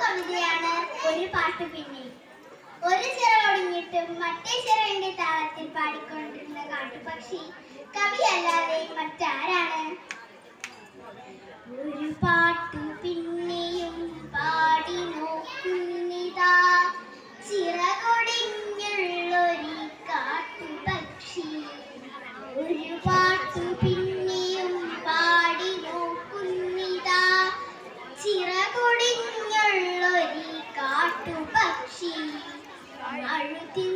കവിതയാണ് ഒരു പാട്ട് പിന്നെ. ഒരു ചിറ ഒടിഞ്ഞിട്ടും മറ്റേ ചിറവിന്റെ താളത്തിൽ പാടിക്കൊണ്ടിരുന്ന കാട്ടുപക്ഷി കവിയല്ലാതെ മറ്റാരാണ്? ഒരു പാട്ട് 二月二日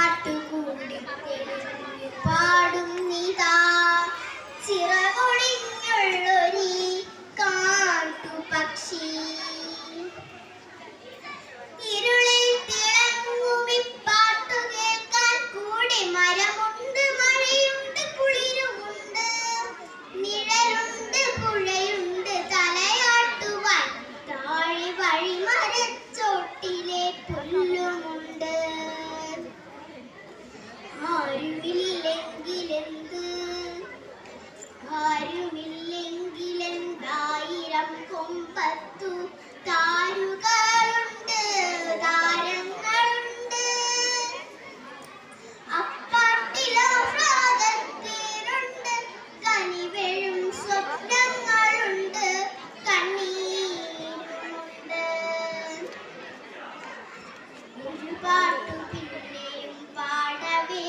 പാട്ടു പിന്നെയും പാടവേ.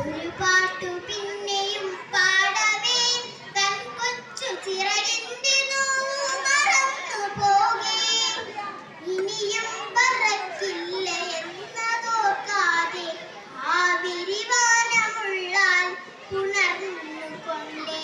ഒരു പിന്നെയും പാടവേ. തൻ കൊച്ചു ചിറകിന്റെ മറന്നു പോകേ ഇനിയും പറക്കില്ല എന്നതോക്കാതെ ആ വിരിവാനമുള്ളാൽ പുണർന്നു കൊണ്ടേ